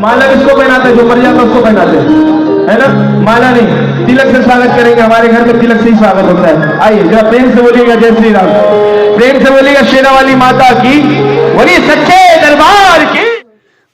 माला किसको पहनाते हैं जो मर जाता है उसको पहनाते हैं है ना माला नहीं तिलक से स्वागत करेंगे हमारे घर में तिलक से ही स्वागत होता है आइए जरा प्रेम से बोलिएगा जय श्री राम प्रेम से बोलिएगा शेरा वाली माता की बोलिए सच्चे दरबार की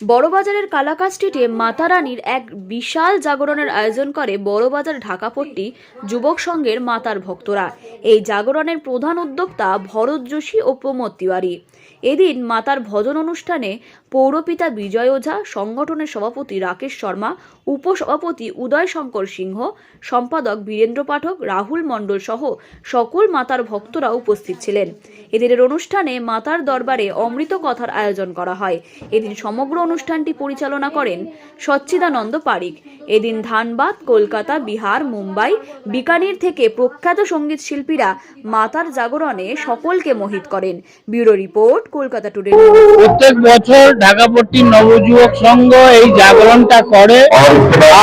বড়বাজারের কালাকা স্ট্রিটে মাতা রানীর এক বিশাল জাগরণের আয়োজন করে বড়বাজার ঢাকাপট্টি যুবক সংঘের মাতার ভক্তরা এই জাগরণের প্রধান উদ্যোক্তা ভরত যোশী ও প্রমোদ তিওয়ারি এদিন মাতার ভজন অনুষ্ঠানে পৌরপিতা বিজয় ওঝা, সংগঠনের সভাপতি রাকেশ শর্মা, উপসভাপতি উদয় শঙ্কর সিংহ, সম্পাদক বীরেন্দ্র পাঠক, রাহুল মণ্ডল সহ সকল মাতার ভক্তরা উপস্থিত ছিলেন। এদিনের অনুষ্ঠানে মাতার দরবারে অমৃত কথার আয়োজন করা হয়। এদিন সমগ্র অনুষ্ঠানটি পরিচালনা করেন সচ্চিদানন্দ পারিক। এদিন ধানবাদ, কলকাতা, বিহার, মুম্বাই বিকানির থেকে প্রখ্যাত সংগীত শিল্পীরা মাতার জাগরণে সকলকে মোহিত করেন। ব্যুরো রিপোর্ট, কলকাতা টুডে প্রত্যেক বছর ঢাকাপট্টি নবযুবক সংঘ এই জাগরণটা করে।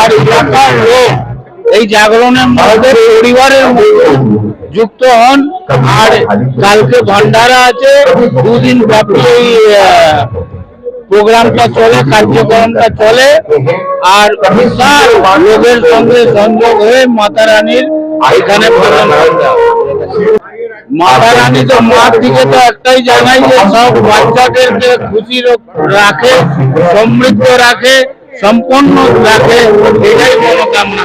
আর এলাকার লোক এই জাগরণের মধ্যে পরিবারের যুক্ত হন। আর কালকে ভান্ডারা আছে। দুদিন ব্যাপী এই প্রোগ্রামটা চলে কার্যক্রমটা চলে আর বিশাল লোকের সঙ্গে সংযোগ হয়ে মাতা রানীর এখানে ভজন মাতা রানী তো মার দিকে তো একটাই জানাই যে সব বাচ্চাদেরকে খুশি রাখে সমৃদ্ধ রাখে সম্পন্ন রাখে এটাই মনোকামনা।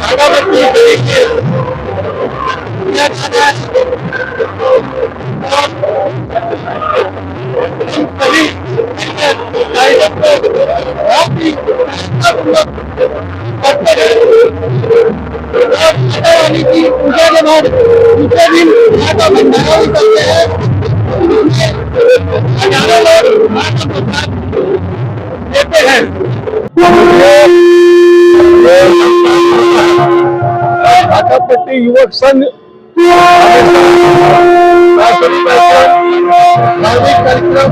ढाकापट्टी વાઘાપટ્ટી યુવક સંઘ કાર્યક્રમ